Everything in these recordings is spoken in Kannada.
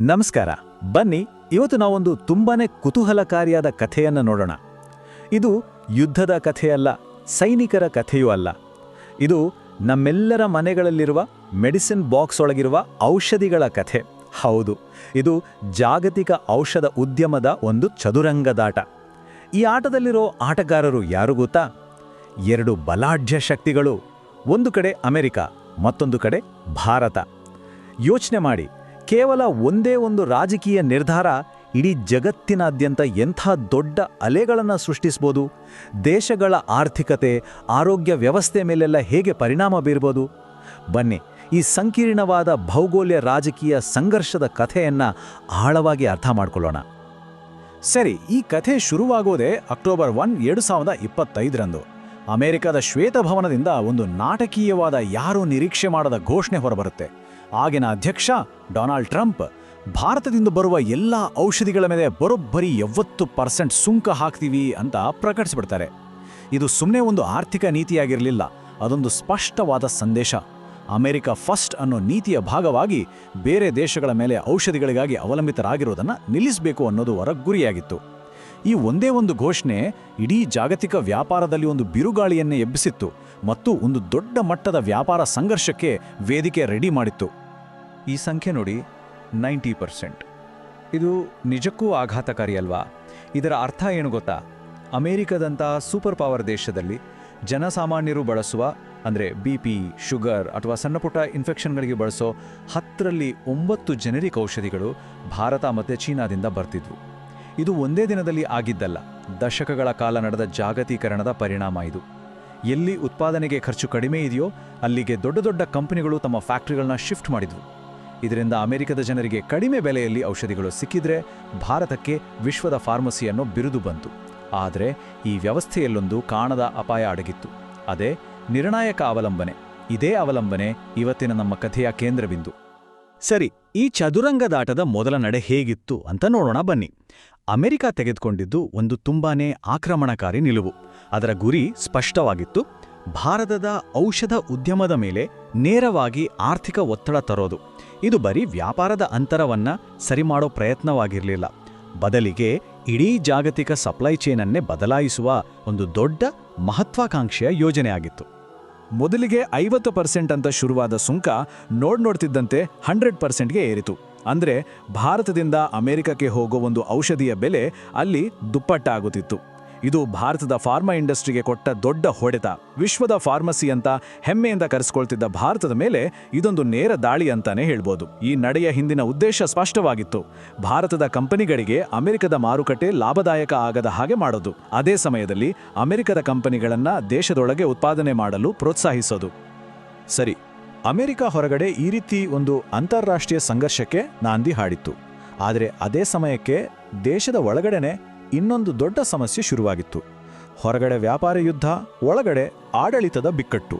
ನಮಸ್ಕಾರ. ಬನ್ನಿ, ಇವತ್ತು ನಾವೊಂದು ತುಂಬಾನೇ ಕುತೂಹಲಕಾರಿಯಾದ ಕಥೆಯನ್ನು ನೋಡೋಣ. ಇದು ಯುದ್ಧದ ಕಥೆಯಲ್ಲ, ಸೈನಿಕರ ಕಥೆಯೂ ಅಲ್ಲ. ಇದು ನಮ್ಮೆಲ್ಲರ ಮನೆಗಳಲ್ಲಿರುವ ಮೆಡಿಸಿನ್ ಬಾಕ್ಸ್ ಒಳಗಿರುವ ಔಷಧಿಗಳ ಕಥೆ. ಹೌದು, ಇದು ಜಾಗತಿಕ ಔಷಧ ಉದ್ಯಮದ ಒಂದು ಚದುರಂಗದಾಟ. ಈ ಆಟದಲ್ಲಿರೋ ಆಟಗಾರರು ಯಾರು ಗೊತ್ತಾ? ಎರಡು ಬಲಾಢ್ಯ ಶಕ್ತಿಗಳು, ಒಂದು ಕಡೆ ಅಮೆರಿಕ, ಮತ್ತೊಂದು ಕಡೆ ಭಾರತ. ಯೋಚನೆ ಮಾಡಿ. ಕೇವಲ ಒಂದೇ ಒಂದು ರಾಜಕೀಯ ನಿರ್ಧಾರ ಇಡೀ ಜಗತ್ತಿನಾದ್ಯಂತ ಎಂಥ ದೊಡ್ಡ ಅಲೆಗಳನ್ನು ಸೃಷ್ಟಿಸ್ಬೋದು? ದೇಶಗಳ ಆರ್ಥಿಕತೆ, ಆರೋಗ್ಯ ವ್ಯವಸ್ಥೆ ಮೇಲೆಲ್ಲ ಹೇಗೆ ಪರಿಣಾಮ ಬೀರ್ಬೋದು? ಬನ್ನಿ, ಈ ಸಂಕೀರ್ಣವಾದ ಭೌಗೋಳ್ಯ ರಾಜಕೀಯ ಸಂಘರ್ಷದ ಕಥೆಯನ್ನು ಆಳವಾಗಿ ಅರ್ಥ ಮಾಡ್ಕೊಳ್ಳೋಣ. ಸರಿ, ಈ ಕಥೆ ಶುರುವಾಗೋದೇ ಅಕ್ಟೋಬರ್ ಒನ್, ಎರಡು ಸಾವಿರದ ಇಪ್ಪತ್ತೈದರಂದು. ಅಮೆರಿಕದ ಶ್ವೇತಭವನದಿಂದ ಒಂದು ನಾಟಕೀಯವಾದ ಯಾರೂ ನಿರೀಕ್ಷೆ ಮಾಡದ ಘೋಷಣೆ ಹೊರಬರುತ್ತೆ. ಆಗಿನ ಅಧ್ಯಕ್ಷ ಡೊನಾಲ್ಡ್ ಟ್ರಂಪ್ ಭಾರತದಿಂದ ಬರುವ ಎಲ್ಲ ಔಷಧಿಗಳ ಮೇಲೆ ಬರೋಬ್ಬರಿ ಎವತ್ತು ಪರ್ಸೆಂಟ್ ಸುಂಕ ಹಾಕ್ತೀವಿ ಅಂತ ಪ್ರಕಟಿಸ್ಬಿಡ್ತಾರೆ. ಇದು ಸುಮ್ಮನೆ ಒಂದು ಆರ್ಥಿಕ ನೀತಿಯಾಗಿರಲಿಲ್ಲ, ಅದೊಂದು ಸ್ಪಷ್ಟವಾದ ಸಂದೇಶ. ಅಮೆರಿಕ ಫಸ್ಟ್ ಅನ್ನೋ ನೀತಿಯ ಭಾಗವಾಗಿ ಬೇರೆ ದೇಶಗಳ ಮೇಲೆ ಔಷಧಿಗಳಿಗಾಗಿ ಅವಲಂಬಿತರಾಗಿರೋದನ್ನು ನಿಲ್ಲಿಸಬೇಕು ಅನ್ನೋದು ಅವರ ಗುರಿಯಾಗಿತ್ತು ಈ ಒಂದೇ ಒಂದು ಘೋಷಣೆ ಇಡೀ ಜಾಗತಿಕ ವ್ಯಾಪಾರದಲ್ಲಿ ಒಂದು ಬಿರುಗಾಳಿಯನ್ನೇ ಎಬ್ಬಿಸಿತ್ತು ಮತ್ತು ಒಂದು ದೊಡ್ಡ ಮಟ್ಟದ ವ್ಯಾಪಾರ ಸಂಘರ್ಷಕ್ಕೆ ವೇದಿಕೆ ರೆಡಿ ಮಾಡಿತ್ತು. ಈ ಸಂಖ್ಯೆ ನೋಡಿ ನೈಂಟಿ ಪರ್ಸೆಂಟ್. ಇದು ನಿಜಕ್ಕೂ ಆಘಾತಕಾರಿ ಅಲ್ವಾ? ಇದರ ಅರ್ಥ ಏನು ಗೊತ್ತಾ? ಅಮೇರಿಕದಂತಹ ಸೂಪರ್ ಪವರ್ ದೇಶದಲ್ಲಿ ಜನಸಾಮಾನ್ಯರು ಬಳಸುವ, ಅಂದರೆ ಬಿ ಪಿ, ಶುಗರ್ ಅಥವಾ ಸಣ್ಣಪುಟ್ಟ ಇನ್ಫೆಕ್ಷನ್ಗಳಿಗೆ ಬಳಸೋ ಹತ್ತರಲ್ಲಿ ಒಂಬತ್ತು ಜನರಿಕ್ ಔಷಧಿಗಳು ಭಾರತ ಮತ್ತು ಚೀನಾದಿಂದ ಬರ್ತಿದ್ವು. ಇದು ಒಂದೇ ದಿನದಲ್ಲಿ ಆಗಿದ್ದಲ್ಲ, ದಶಕಗಳ ಕಾಲ ನಡೆದ ಜಾಗತೀಕರಣದ ಪರಿಣಾಮ ಇದು. ಎಲ್ಲಿ ಉತ್ಪಾದನೆಗೆ ಖರ್ಚು ಕಡಿಮೆ ಇದೆಯೋ ಅಲ್ಲಿಗೆ ದೊಡ್ಡ ದೊಡ್ಡ ಕಂಪನಿಗಳು ತಮ್ಮ ಫ್ಯಾಕ್ಟ್ರಿಗಳನ್ನ ಶಿಫ್ಟ್ ಮಾಡಿದ್ವು. ಇದರಿಂದ ಅಮೆರಿಕದ ಜನರಿಗೆ ಕಡಿಮೆ ಬೆಲೆಯಲ್ಲಿ ಔಷಧಿಗಳು ಸಿಕ್ಕಿದ್ರೆ ಭಾರತಕ್ಕೆ ವಿಶ್ವದ ಫಾರ್ಮಸಿ ಅನ್ನೋ ಬಿರುದು ಬಂತು. ಆದರೆ ಈ ವ್ಯವಸ್ಥೆಯಲ್ಲೊಂದು ಕಾಣದ ಅಪಾಯ ಅಡಗಿತ್ತು. ಅದೇ ನಿರ್ಣಾಯಕ ಅವಲಂಬನೆ. ಇದೇ ಅವಲಂಬನೆ ಇವತ್ತಿನ ನಮ್ಮ ಕಥೆಯ ಕೇಂದ್ರಬಿಂದು. ಸರಿ, ಈ ಚದುರಂಗದಾಟದ ಮೊದಲ ನಡೆ ಹೇಗಿತ್ತು ಅಂತ ನೋಡೋಣ ಬನ್ನಿ. ಅಮೆರಿಕ ತೆಗೆದುಕೊಂಡಿದ್ದು ಒಂದು ತುಂಬಾನೇ ಆಕ್ರಮಣಕಾರಿ ನಿಲುವು. ಅದರ ಗುರಿ ಸ್ಪಷ್ಟವಾಗಿತ್ತು. ಭಾರತದ ಔಷಧ ಉದ್ಯಮದ ಮೇಲೆ ನೇರವಾಗಿ ಆರ್ಥಿಕ ಒತ್ತಡ ತರೋದು. ಇದು ಬರೀ ವ್ಯಾಪಾರದ ಅಂತರವನ್ನ ಸರಿಮಾಡೋ ಪ್ರಯತ್ನವಾಗಿರಲಿಲ್ಲ. ಬದಲಿಗೆ ಇಡೀ ಜಾಗತಿಕ ಸಪ್ಲೈ ಚೇನನ್ನೇ ಬದಲಾಯಿಸುವ ಒಂದು ದೊಡ್ಡ ಮಹತ್ವಾಕಾಂಕ್ಷೆಯ ಯೋಜನೆಯಾಗಿತ್ತು. ಮೊದಲಿಗೆ ಐವತ್ತು ಪರ್ಸೆಂಟ್ ಅಂತ ಶುರುವಾದ ಸುಂಕ ನೋಡ್ ನೋಡ್ತಿದ್ದಂತೆ ಹಂಡ್ರೆಡ್ ಪರ್ಸೆಂಟ್ಗೆ ಏರಿತು. ಅಂದರೆ ಭಾರತದಿಂದ ಅಮೆರಿಕಕ್ಕೆ ಹೋಗೋ ಒಂದು ಔಷಧಿಯ ಬೆಲೆ ಅಲ್ಲಿ ದುಪ್ಪಟ್ಟಾಗುತ್ತಿತ್ತು. ಇದು ಭಾರತದ ಫಾರ್ಮಾ ಇಂಡಸ್ಟ್ರಿಗೆ ಕೊಟ್ಟ ದೊಡ್ಡ ಹೊಡೆತ. ವಿಶ್ವದ ಫಾರ್ಮಸಿ ಅಂತ ಹೆಮ್ಮೆಯಿಂದ ಕರೆಸ್ಕೊಳ್ತಿದ್ದ ಭಾರತದ ಮೇಲೆ ಇದೊಂದು ನೇರ ದಾಳಿ ಅಂತಾನೆ ಹೇಳ್ಬೋದು. ಈ ನಡೆಯ ಹಿಂದಿನ ಉದ್ದೇಶ ಸ್ಪಷ್ಟವಾಗಿತ್ತು. ಭಾರತದ ಕಂಪನಿಗಳಿಗೆ ಅಮೆರಿಕದ ಮಾರುಕಟ್ಟೆ ಲಾಭದಾಯಕ ಆಗದ ಹಾಗೆ ಮಾಡೋದು. ಅದೇ ಸಮಯದಲ್ಲಿ ಅಮೆರಿಕದ ಕಂಪನಿಗಳನ್ನ ದೇಶದೊಳಗೆ ಉತ್ಪಾದನೆ ಮಾಡಲು ಪ್ರೋತ್ಸಾಹಿಸೋದು. ಸರಿ, ಅಮೆರಿಕ ಹೊರಗಡೆ ಈ ರೀತಿ ಒಂದು ಅಂತಾರಾಷ್ಟ್ರೀಯ ಸಂಘರ್ಷಕ್ಕೆ ನಾಂದಿ ಹಾಡಿತ್ತು. ಆದರೆ ಅದೇ ಸಮಯಕ್ಕೆ ದೇಶದ ಒಳಗಡೆನೆ ಇನ್ನೊಂದು ದೊಡ್ಡ ಸಮಸ್ಯೆ ಶುರುವಾಗಿತ್ತು. ಹೊರಗಡೆ ವ್ಯಾಪಾರ ಯುದ್ಧ, ಒಳಗಡೆ ಆಡಳಿತದ ಬಿಕ್ಕಟ್ಟು.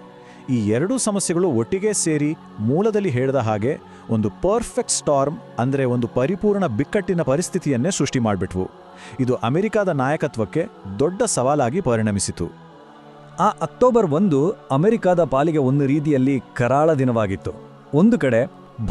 ಈ ಎರಡೂ ಸಮಸ್ಯೆಗಳು ಒಟ್ಟಿಗೆ ಸೇರಿ ಮೂಲದಲ್ಲಿ ಹೇಳಿದ ಹಾಗೆ ಒಂದು ಪರ್ಫೆಕ್ಟ್ ಸ್ಟಾರ್ಮ್ ಅಂದರೆ ಒಂದು ಪರಿಪೂರ್ಣ ಬಿಕ್ಕಟ್ಟಿನ ಪರಿಸ್ಥಿತಿಯನ್ನೇ ಸೃಷ್ಟಿ ಮಾಡಿಬಿಟ್ವು. ಇದು ಅಮೆರಿಕಾದ ನಾಯಕತ್ವಕ್ಕೆ ದೊಡ್ಡ ಸವಾಲಾಗಿ ಪರಿಣಮಿಸಿತು. ಆ ಅಕ್ಟೋಬರ್ ಒಂದು ಅಮೆರಿಕದ ಪಾಲಿಗೆ ಒಂದು ರೀತಿಯಲ್ಲಿ ಕರಾಳ ದಿನವಾಗಿತ್ತು. ಒಂದು ಕಡೆ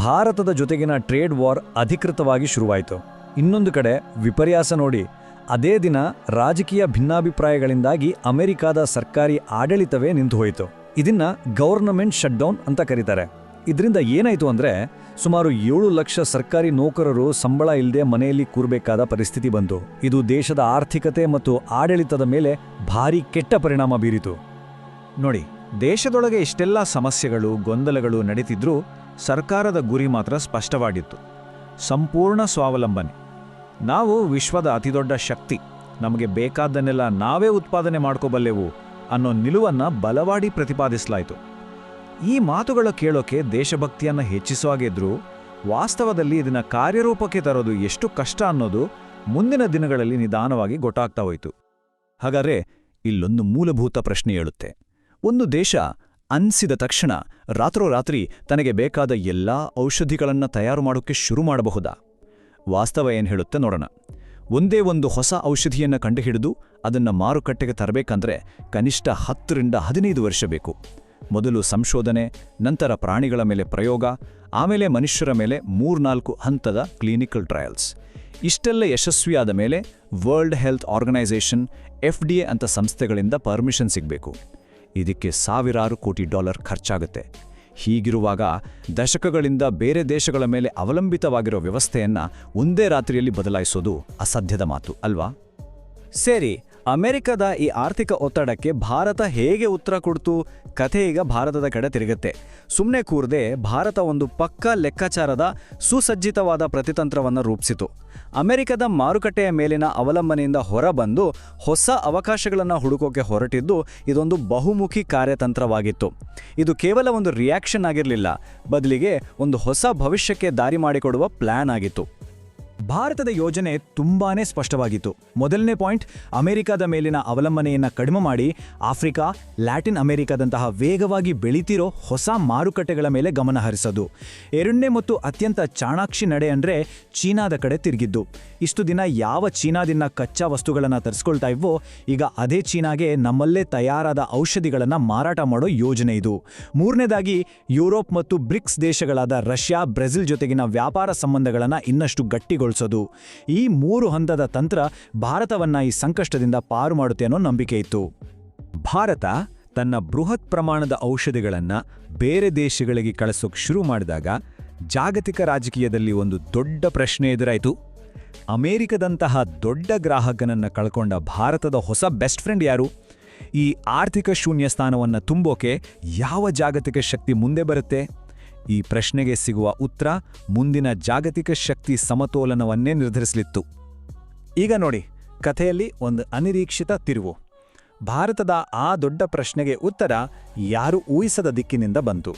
ಭಾರತದ ಜೊತೆಗಿನ ಟ್ರೇಡ್ ವಾರ್ ಅಧಿಕೃತವಾಗಿ ಶುರುವಾಯಿತು. ಇನ್ನೊಂದು ಕಡೆ ವಿಪರ್ಯಾಸ ನೋಡಿ ಅದೇ ದಿನ ರಾಜಕೀಯ ಭಿನ್ನಾಭಿಪ್ರಾಯಗಳಿಂದಾಗಿ ಅಮೆರಿಕಾದ ಸರ್ಕಾರಿ ಆಡಳಿತವೇ ನಿಂತು ಹೋಯಿತು ಇದನ್ನ ಗವರ್ನಮೆಂಟ್ ಶಟ್ಡೌನ್ ಅಂತ ಕರೀತಾರೆ. ಇದರಿಂದ ಏನಾಯಿತು ಅಂದರೆ ಸುಮಾರು ಏಳು ಲಕ್ಷ ಸರ್ಕಾರಿ ನೌಕರರು ಸಂಬಳ ಇಲ್ಲದೆ ಮನೆಯಲ್ಲಿ ಕೂರಬೇಕಾದ ಪರಿಸ್ಥಿತಿ ಬಂತು. ಇದು ದೇಶದ ಆರ್ಥಿಕತೆ ಮತ್ತು ಆಡಳಿತದ ಮೇಲೆ ಭಾರಿ ಕೆಟ್ಟ ಪರಿಣಾಮ ಬೀರಿತು. ನೋಡಿ, ದೇಶದೊಳಗೆ ಇಷ್ಟೆಲ್ಲ ಸಮಸ್ಯೆಗಳು, ಗೊಂದಲಗಳು ನಡೀತಿದ್ರೂ ಸರ್ಕಾರದ ಗುರಿ ಮಾತ್ರ ಸ್ಪಷ್ಟವಾಗಿತ್ತು. ಸಂಪೂರ್ಣ ಸ್ವಾವಲಂಬನೆ. ನಾವು ವಿಶ್ವದ ಅತಿದೊಡ್ಡ ಶಕ್ತಿ. ನಮಗೆ ಬೇಕಾದ್ದನ್ನೆಲ್ಲ ನಾವೇ ಉತ್ಪಾದನೆ ಮಾಡ್ಕೋಬಲ್ಲೆವು ಅನ್ನೋ ನಿಲುವನ್ನ ಬಲವಾಡಿ ಪ್ರತಿಪಾದಿಸಲಾಯಿತು. ಈ ಮಾತುಗಳ ಕೇಳೋಕೆ ದೇಶಭಕ್ತಿಯನ್ನ ಹೆಚ್ಚಿಸೋ ಹಾಗಿದ್ರೂ ವಾಸ್ತವದಲ್ಲಿ ಇದನ್ನ ಕಾರ್ಯರೂಪಕ್ಕೆ ತರೋದು ಎಷ್ಟು ಕಷ್ಟ ಅನ್ನೋದು ಮುಂದಿನ ದಿನಗಳಲ್ಲಿ ನಿಧಾನವಾಗಿ ಗೊತ್ತಾಗ್ತಾ ಹೋಯಿತು. ಹಾಗಾದರೆ ಇಲ್ಲೊಂದು ಮೂಲಭೂತ ಪ್ರಶ್ನೆ ಹೇಳುತ್ತೆ. ಒಂದು ದೇಶ ಅನ್ಸಿದ ತಕ್ಷಣ ರಾತ್ರೋರಾತ್ರಿ ತನಗೆ ಬೇಕಾದ ಎಲ್ಲಾ ಔಷಧಿಗಳನ್ನ ತಯಾರು ಮಾಡೋಕೆ ಶುರು ಮಾಡಬಹುದಾ? ವಾಸ್ತವ ಏನು ಹೇಳುತ್ತೆ ನೋಡೋಣ. ಒಂದೇ ಒಂದು ಹೊಸ ಔಷಧಿಯನ್ನು ಕಂಡುಹಿಡಿದು ಅದನ್ನು ಮಾರುಕಟ್ಟೆಗೆ ತರಬೇಕಂದ್ರೆ ಕನಿಷ್ಠ ಹತ್ತರಿಂದ ಹದಿನೈದು ವರ್ಷ ಬೇಕು. ಮೊದಲು ಸಂಶೋಧನೆ, ನಂತರ ಪ್ರಾಣಿಗಳ ಮೇಲೆ ಪ್ರಯೋಗ, ಆಮೇಲೆ ಮನುಷ್ಯರ ಮೇಲೆ ಮೂರ್ನಾಲ್ಕು ಹಂತದ ಕ್ಲಿನಿಕಲ್ ಟ್ರಯಲ್ಸ್. ಇಷ್ಟೆಲ್ಲ ಯಶಸ್ವಿಯಾದ ಮೇಲೆ world health organization, F D A ಅಂತ ಸಂಸ್ಥೆಗಳಿಂದ ಪರ್ಮಿಷನ್ ಸಿಗಬೇಕು. ಇದಕ್ಕೆ ಸಾವಿರಾರು ಕೋಟಿ ಡಾಲರ್ ಖರ್ಚಾಗುತ್ತೆ. ಹೀಗಿರುವಾಗ ದಶಕಗಳಿಂದ ಬೇರೆ ದೇಶಗಳ ಮೇಲೆ ಅವಲಂಬಿತವಾಗಿರೋ ವ್ಯವಸ್ಥೆಯನ್ನು ಒಂದೇ ರಾತ್ರಿಯಲ್ಲಿ ಬದಲಾಯಿಸೋದು ಅಸಾಧ್ಯದ ಮಾತು ಅಲ್ವಾ? ಸರಿ ಅಮೆರಿಕದ ಈ ಆರ್ಥಿಕ ಒತ್ತಡಕ್ಕೆ ಭಾರತ ಹೇಗೆ ಉತ್ತರ ಕೊಡ್ತು? ಕಥೆ ಈಗ ಭಾರತದ ಕಡೆ ತಿರುಗುತ್ತೆ. ಸುಮ್ಮನೆ ಕೂರದೆ ಭಾರತ ಒಂದು ಪಕ್ಕಾ ಲೆಕ್ಕಾಚಾರದ ಸುಸಜ್ಜಿತವಾದ ಪ್ರತಿತಂತ್ರವನ್ನು ರೂಪಿಸಿತು. ಅಮೆರಿಕದ ಮಾರುಕಟ್ಟೆಯ ಮೇಲಿನ ಅವಲಂಬನೆಯಿಂದ ಹೊರಬಂದು ಹೊಸ ಅವಕಾಶಗಳನ್ನು ಹುಡುಕೋಕೆ ಹೊರಟಿದ್ದು ಇದೊಂದು ಬಹುಮುಖಿ ಕಾರ್ಯತಂತ್ರವಾಗಿತ್ತು. ಇದು ಕೇವಲ ಒಂದು ರಿಯಾಕ್ಷನ್ ಆಗಿರಲಿಲ್ಲ. ಬದಲಿಗೆ ಒಂದು ಹೊಸ ಭವಿಷ್ಯಕ್ಕೆ ದಾರಿ ಮಾಡಿಕೊಡುವ ಪ್ಲ್ಯಾನ್ ಆಗಿತ್ತು. ಭಾರತದ ಯೋಜನೆ ತುಂಬಾನೇ ಸ್ಪಷ್ಟವಾಗಿತ್ತು. ಮೊದಲನೇ ಪಾಯಿಂಟ್, ಅಮೆರಿಕದ ಮೇಲಿನ ಅವಲಂಬನೆಯನ್ನು ಕಡಿಮೆ ಮಾಡಿ ಆಫ್ರಿಕಾ, ಲ್ಯಾಟಿನ್ ಅಮೆರಿಕದಂತಹ ವೇಗವಾಗಿ ಬೆಳೀತಿರೋ ಹೊಸ ಮಾರುಕಟ್ಟೆಗಳ ಮೇಲೆ ಗಮನ ಹರಿಸೋದು. ಎರಡನೇ ಮತ್ತು ಅತ್ಯಂತ ಚಾಣಾಕ್ಷಿ ನಡೆ ಅಂದರೆ ಚೀನಾದ ಕಡೆ ತಿರುಗಿದ್ದು. ಇಷ್ಟು ದಿನ ಯಾವ ಚೀನಾದಿಂದ ಕಚ್ಚಾ ವಸ್ತುಗಳನ್ನು ತರಿಸ್ಕೊಳ್ತಾ ಇದ್ವೋ ಈಗ ಅದೇ ಚೀನಾಗೆ ನಮ್ಮಲ್ಲೇ ತಯಾರಾದ ಔಷಧಿಗಳನ್ನು ಮಾರಾಟ ಮಾಡೋ ಯೋಜನೆ ಇದು. ಮೂರನೇದಾಗಿ, ಯುರೋಪ್ ಮತ್ತು ಬ್ರಿಕ್ಸ್ ದೇಶಗಳಾದ ರಷ್ಯಾ, ಬ್ರೆಜಿಲ್ ಜೊತೆಗಿನ ವ್ಯಾಪಾರ ಸಂಬಂಧಗಳನ್ನು ಇನ್ನಷ್ಟು ಗಟ್ಟಿಗೊಳಿಸೋದು ಈ ಮೂರು ಹಂತದ ತಂತ್ರ ಭಾರತವನ್ನ ಈ ಸಂಕಷ್ಟದಿಂದ ಪಾರು ಮಾಡುತ್ತೆ ಅನ್ನೋ ನಂಬಿಕೆ ಇತ್ತು. ಭಾರತ ತನ್ನ ಬೃಹತ್ ಪ್ರಮಾಣದ ಔಷಧಿಗಳನ್ನು ಬೇರೆ ದೇಶಗಳಿಗೆ ಕಳಿಸೋಕೆ ಶುರು ಮಾಡಿದಾಗ ಜಾಗತಿಕ ರಾಜಕೀಯದಲ್ಲಿ ಒಂದು ದೊಡ್ಡ ಪ್ರಶ್ನೆ ಎದುರಾಯಿತು. ಅಮೇರಿಕದಂತಹ ದೊಡ್ಡ ಗ್ರಾಹಕನನ್ನ ಕಳ್ಕೊಂಡ ಭಾರತದ ಹೊಸ ಬೆಸ್ಟ್ ಫ್ರೆಂಡ್ ಯಾರು? ಈ ಆರ್ಥಿಕ ಶೂನ್ಯ ಸ್ಥಾನವನ್ನು ತುಂಬೋಕೆ ಯಾವ ಜಾಗತಿಕ ಶಕ್ತಿ ಮುಂದೆ ಬರುತ್ತೆ? ಈ ಪ್ರಶ್ನೆಗೆ ಸಿಗುವ ಉತ್ತರ ಮುಂದಿನ ಜಾಗತಿಕ ಶಕ್ತಿ ಸಮತೋಲನವನ್ನೇ ನಿರ್ಧರಿಸಲಿತ್ತು. ಈಗ ನೋಡಿ, ಕಥೆಯಲ್ಲಿ ಒಂದು ಅನಿರೀಕ್ಷಿತ ತಿರುವು. ಭಾರತದ ಆ ದೊಡ್ಡ ಪ್ರಶ್ನೆಗೆ ಉತ್ತರ ಯಾರು ಊಹಿಸದ ದಿಕ್ಕಿನಿಂದ ಬಂತು.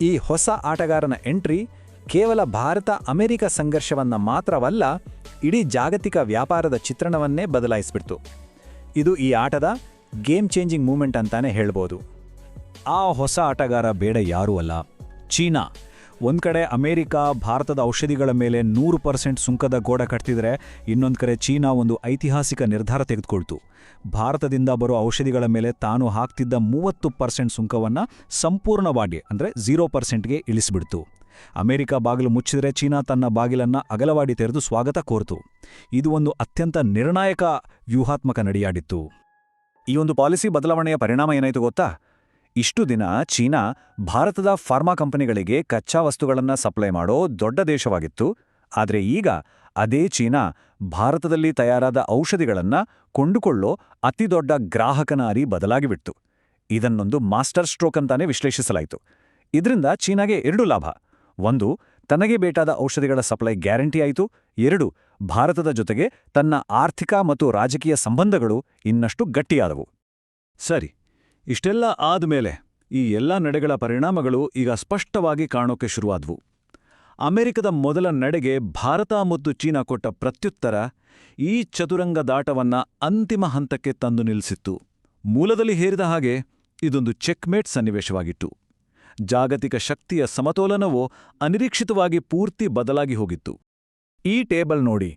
ಈ ಹೊಸ ಆಟಗಾರನ ಎಂಟ್ರಿ ಕೇವಲ ಭಾರತ ಅಮೆರಿಕ ಸಂಘರ್ಷವನ್ನು ಮಾತ್ರವಲ್ಲ, ಇಡೀ ಜಾಗತಿಕ ವ್ಯಾಪಾರದ ಚಿತ್ರಣವನ್ನೇ ಬದಲಾಯಿಸಿಬಿಡ್ತು. ಇದು ಈ ಆಟದ ಗೇಮ್ ಚೇಂಜಿಂಗ್ ಮೂಮೆಂಟ್ ಅಂತಾನೆ ಹೇಳ್ಬೋದು. ಆ ಹೊಸ ಆಟಗಾರ ಬೇಡ ಯಾರೂ ಅಲ್ಲ. ಚೀನಾ. ಒಂದು ಕಡೆ ಅಮೇರಿಕ, ಭಾರತದ ಔಷಧಿಗಳ ಮೇಲೆ ನೂರು ಪರ್ಸೆಂಟ್ ಸುಂಕದ ಗೋಡ ಕಟ್ತಿದ್ರೆ ಇನ್ನೊಂದು ಕಡೆ ಚೀನಾ ಒಂದು ಐತಿಹಾಸಿಕ ನಿರ್ಧಾರ ತೆಗೆದುಕೊಳ್ತು. ಭಾರತದಿಂದ ಬರೋ ಔಷಧಿಗಳ ಮೇಲೆ ತಾನು ಹಾಕ್ತಿದ್ದ ಮೂವತ್ತು ಪರ್ಸೆಂಟ್ ಸುಂಕವನ್ನ ಸಂಪೂರ್ಣವಾಗಿ ಅಂದ್ರೆ ಝೀರೋ ಪರ್ಸೆಂಟ್ಗೆ ಇಳಿಸಿಬಿಡ್ತು. ಅಮೆರಿಕ ಬಾಗಿಲು ಮುಚ್ಚಿದ್ರೆ ಚೀನಾ ತನ್ನ ಬಾಗಿಲನ್ನ ಅಗಲವಾಡಿ ತೆರೆದು ಸ್ವಾಗತ ಕೋರ್ತು. ಇದು ಒಂದು ಅತ್ಯಂತ ನಿರ್ಣಾಯಕ ವ್ಯೂಹಾತ್ಮಕ ನಡೆಯಾಡಿತ್ತು. ಈ ಒಂದು ಪಾಲಿಸಿ ಬದಲಾವಣೆಯ ಪರಿಣಾಮ ಏನಾಯಿತು ಗೊತ್ತಾ? ಇಷ್ಟು ದಿನ ಚೀನಾ ಭಾರತದ ಫಾರ್ಮಾ ಕಂಪನಿಗಳಿಗೆ ಕಚ್ಚಾ ವಸ್ತುಗಳನ್ನು ಸಪ್ಲೈ ಮಾಡೋ ದೊಡ್ಡ ದೇಶವಾಗಿತ್ತು. ಆದರೆ ಈಗ ಅದೇ ಚೀನಾ ಭಾರತದಲ್ಲಿ ತಯಾರಾದ ಔಷಧಿಗಳನ್ನ ಕೊಂಡುಕೊಳ್ಳೋ ಅತಿದೊಡ್ಡ ಗ್ರಾಹಕನ ಅರಿ ಬದಲಾಗಿಬಿಡ್ತು. ಇದನ್ನೊಂದು ಮಾಸ್ಟರ್ ಸ್ಟ್ರೋಕ್ ಅಂತಾನೆ ವಿಶ್ಲೇಷಿಸಲಾಯಿತು. ಇದರಿಂದ ಚೀನಾಗೆ ಎರಡು ಲಾಭ. ಒಂದು, ತನಗೆ ಬೇಕಾದ ಔಷಧಿಗಳ ಸಪ್ಲೈ ಗ್ಯಾರಂಟಿ ಆಯಿತು. ಎರಡು, ಭಾರತದ ಜೊತೆಗೆ ತನ್ನ ಆರ್ಥಿಕ ಮತ್ತು ರಾಜಕೀಯ ಸಂಬಂಧಗಳು ಇನ್ನಷ್ಟು ಗಟ್ಟಿಯಾದವು. ಸರಿ. ಇಷ್ಟೆಲ್ಲ ಆದ್ಮೇಲೆ ಈ ಎಲ್ಲ ನಡೆಗಳ ಪರಿಣಾಮಗಳು ಈಗ ಸ್ಪಷ್ಟವಾಗಿ ಕಾಣೋಕೆ ಶುರುವಾದ್ವು. ಅಮೆರಿಕದ ಮೊದಲ ನಡೆಗೆ ಭಾರತ ಮತ್ತು ಚೀನಾ ಕೊಟ್ಟ ಪ್ರತ್ಯುತ್ತರ ಈ ಚತುರಂಗ ದಾಟವನ್ನ ಅಂತಿಮ ಹಂತಕ್ಕೆ ತಂದು ನಿಲ್ಲಿಸಿತ್ತು. ಮೂಲದಲ್ಲಿ ಹೇರಿದ ಹಾಗೆ ಇದೊಂದು ಚೆಕ್ಮೇಟ್ ಸನ್ನಿವೇಶವಾಗಿತ್ತು. ಜಾಗತಿಕ ಶಕ್ತಿಯ ಸಮತೋಲನವು ಅನಿರೀಕ್ಷಿತವಾಗಿ ಪೂರ್ತಿ ಬದಲಾಗಿ ಹೋಗಿತ್ತು. ಈ ಟೇಬಲ್ ನೋಡಿ,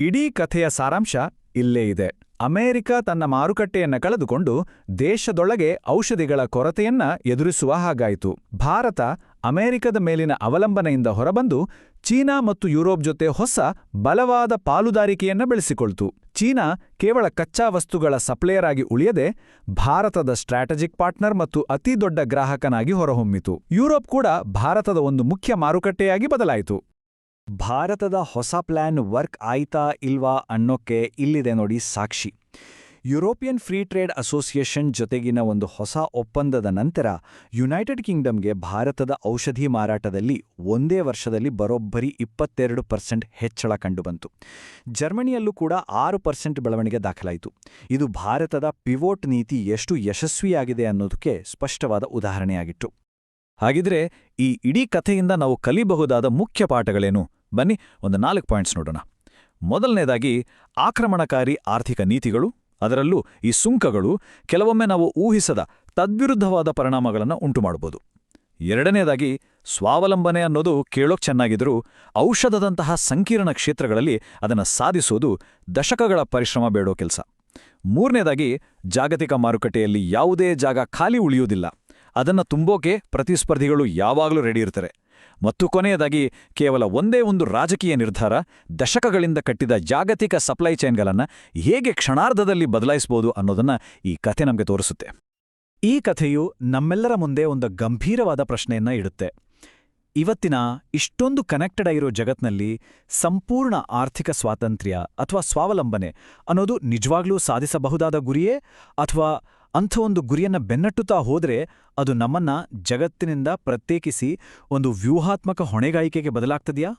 ಇಡೀ ಕಥೆಯ ಸಾರಾಂಶ ಇಲ್ಲೇ ಇದೆ. ಅಮೆರಿಕ ತನ್ನ ಮಾರುಕಟ್ಟೆಯನ್ನ ಕಳೆದುಕೊಂಡು ದೇಶದೊಳಗೆ ಔಷಧಿಗಳ ಕೊರತೆಯನ್ನ ಎದುರಿಸುವ ಹಾಗಾಯಿತು. ಭಾರತ ಅಮೆರಿಕದ ಮೇಲಿನ ಅವಲಂಬನೆಯಿಂದ ಹೊರಬಂದು ಚೀನಾ ಮತ್ತು ಯುರೋಪ್ ಜೊತೆ ಹೊಸ ಬಲವಾದ ಪಾಲುದಾರಿಕೆಯನ್ನ ಬೆಳೆಸಿಕೊಳ್ತು. ಚೀನಾ ಕೇವಲ ಕಚ್ಚಾ ವಸ್ತುಗಳ ಸಪ್ಲೇಯರ್ ಆಗಿ ಉಳಿಯದೆ ಭಾರತದ ಸ್ಟ್ರಾಟಜಿಕ್ ಪಾರ್ಟ್ನರ್ ಮತ್ತು ಅತಿದೊಡ್ಡ ಗ್ರಾಹಕನಾಗಿ ಹೊರಹೊಮ್ಮಿತು. ಯುರೋಪ್ ಕೂಡ ಭಾರತದ ಒಂದು ಮುಖ್ಯ ಮಾರುಕಟ್ಟೆಯಾಗಿ ಬದಲಾಯಿತು. ಭಾರತದ ಹೊಸ ಪ್ಲಾನ್ ವರ್ಕ್ ಆಯ್ತಾ ಇಲ್ವಾ ಅನ್ನೋಕ್ಕೆ ಇಲ್ಲಿದೆ ನೋಡಿ ಸಾಕ್ಷಿ. ಯುರೋಪಿಯನ್ ಫ್ರೀ ಟ್ರೇಡ್ ಅಸೋಸಿಯೇಷನ್ ಜೊತೆಗಿನ ಒಂದು ಹೊಸ ಒಪ್ಪಂದದ ನಂತರ ಯುನೈಟೆಡ್ ಕಿಂಗ್ಡಮ್ಗೆ ಭಾರತದ ಔಷಧಿ ಮಾರಾಟದಲ್ಲಿ ಒಂದೇ ವರ್ಷದಲ್ಲಿ ಬರೋಬ್ಬರಿ ಇಪ್ಪತ್ತೆರಡು ಪರ್ಸೆಂಟ್ ಹೆಚ್ಚಳ ಕಂಡುಬಂತು. ಜರ್ಮನಿಯಲ್ಲೂ ಕೂಡ ಆರು ಪರ್ಸೆಂಟ್ ಬೆಳವಣಿಗೆ ದಾಖಲಾಯಿತು. ಇದು ಭಾರತದ ಪಿವೋಟ್ ನೀತಿ ಎಷ್ಟು ಯಶಸ್ವಿಯಾಗಿದೆ ಅನ್ನೋದಕ್ಕೆ ಸ್ಪಷ್ಟವಾದ ಉದಾಹರಣೆಯಾಗಿತ್ತು. ಹಾಗಿದ್ರೆ ಈ ಇಡೀ ಕಥೆಯಿಂದ ನಾವು ಕಲಿಬಹುದಾದ ಮುಖ್ಯ ಪಾಠಗಳೇನು? ಬನ್ನಿ, ಒಂದು ನಾಲ್ಕು ಪಾಯಿಂಟ್ಸ್ ನೋಡೋಣ. ಮೊದಲನೇದಾಗಿ, ಆಕ್ರಮಣಕಾರಿ ಆರ್ಥಿಕ ನೀತಿಗಳು, ಅದರಲ್ಲೂ ಈ ಸುಂಕಗಳು, ಕೆಲವೊಮ್ಮೆ ನಾವು ಊಹಿಸದ ತದ್ವಿರುದ್ಧವಾದ ಪರಿಣಾಮಗಳನ್ನು ಉಂಟುಮಾಡಬಹುದು ಎರಡನೇದಾಗಿ, ಸ್ವಾವಲಂಬನೆ ಅನ್ನೋದು ಕೇಳೋಕ್ ಚೆನ್ನಾಗಿದ್ರೂ, ಔಷಧದಂತಹ ಸಂಕೀರ್ಣ ಕ್ಷೇತ್ರಗಳಲ್ಲಿ ಅದನ್ನು ಸಾಧಿಸೋದು ದಶಕಗಳ ಪರಿಶ್ರಮ ಬೇಡೋ ಕೆಲಸ. ಮೂರನೇದಾಗಿ, ಜಾಗತಿಕ ಮಾರುಕಟ್ಟೆಯಲ್ಲಿ ಯಾವುದೇ ಜಾಗ ಖಾಲಿ ಉಳಿಯುವುದಿಲ್ಲ ಅದನ್ನು ತುಂಬೋಕೆ ಪ್ರತಿಸ್ಪರ್ಧಿಗಳು ಯಾವಾಗಲೂ ರೆಡಿ ಇರ್ತಾರೆ. ಮತ್ತು ಕೊನೆಯದಾಗಿ, ಕೇವಲ ಒಂದೇ ಒಂದು ರಾಜಕೀಯ ನಿರ್ಧಾರ, ದಶಕಗಳಿಂದ ಕಟ್ಟಿದ ಜಾಗತಿಕ ಸಪ್ಲೈ ಚೈನ್ಗಳನ್ನು ಹೇಗೆ ಕ್ಷಣಾರ್ಧದಲ್ಲಿ ಬದಲಾಯಿಸಬಹುದು ಅನ್ನೋದನ್ನ ಈ ಕಥೆ ನಮಗೆ ತೋರಿಸುತ್ತೆ. ಈ ಕಥೆಯು ನಮ್ಮೆಲ್ಲರ ಮುಂದೆ ಒಂದು ಗಂಭೀರವಾದ ಪ್ರಶ್ನೆಯನ್ನ ಇಡುತ್ತೆ. ಇವತ್ತಿನ ಇಷ್ಟೊಂದು ಕನೆಕ್ಟೆಡ್ ಆಗಿರೋ ಜಗತ್ನಲ್ಲಿ ಸಂಪೂರ್ಣ ಆರ್ಥಿಕ ಸ್ವಾತಂತ್ರ್ಯ ಅಥವಾ ಸ್ವಾವಲಂಬನೆ ಅನ್ನೋದು ನಿಜವಾಗ್ಲೂ ಸಾಧಿಸಬಹುದಾದ ಗುರಿಯೇ ಅಥವಾ ಅಂಥ ಒಂದು ಗುರಿಯನ್ನ ಬೆನ್ನಟ್ಟುತ್ತಾ ಹೋದರೆ ಅದು ನಮ್ಮನ್ನ ಜಗತ್ತಿನಿಂದ ಪ್ರತ್ಯೇಕಿಸಿ ಒಂದು ವ್ಯೂಹಾತ್ಮಕ ಹೊಣೆಗಾರಿಕೆಗೆ ಬದಲಾಗ್ತದೆಯಾ?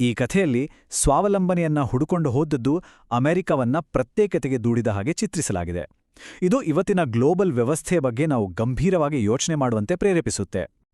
ಈ ಕಥೆಯಲ್ಲಿ ಸ್ವಾವಲಂಬನೆಯನ್ನ ಹುಡುಕೊಂಡು ಹೋದದ್ದು ಅಮೆರಿಕವನ್ನ ಪ್ರತ್ಯೇಕತೆಗೆ ದೂಡಿದ ಹಾಗೆ ಚಿತ್ರಿಸಲಾಗಿದೆ. ಇದು ಇವತ್ತಿನ ಗ್ಲೋಬಲ್ ವ್ಯವಸ್ಥೆಯ ಬಗ್ಗೆ ನಾವು ಗಂಭೀರವಾಗಿ ಯೋಚನೆ ಮಾಡುವಂತೆ ಪ್ರೇರೇಪಿಸುತ್ತೆ.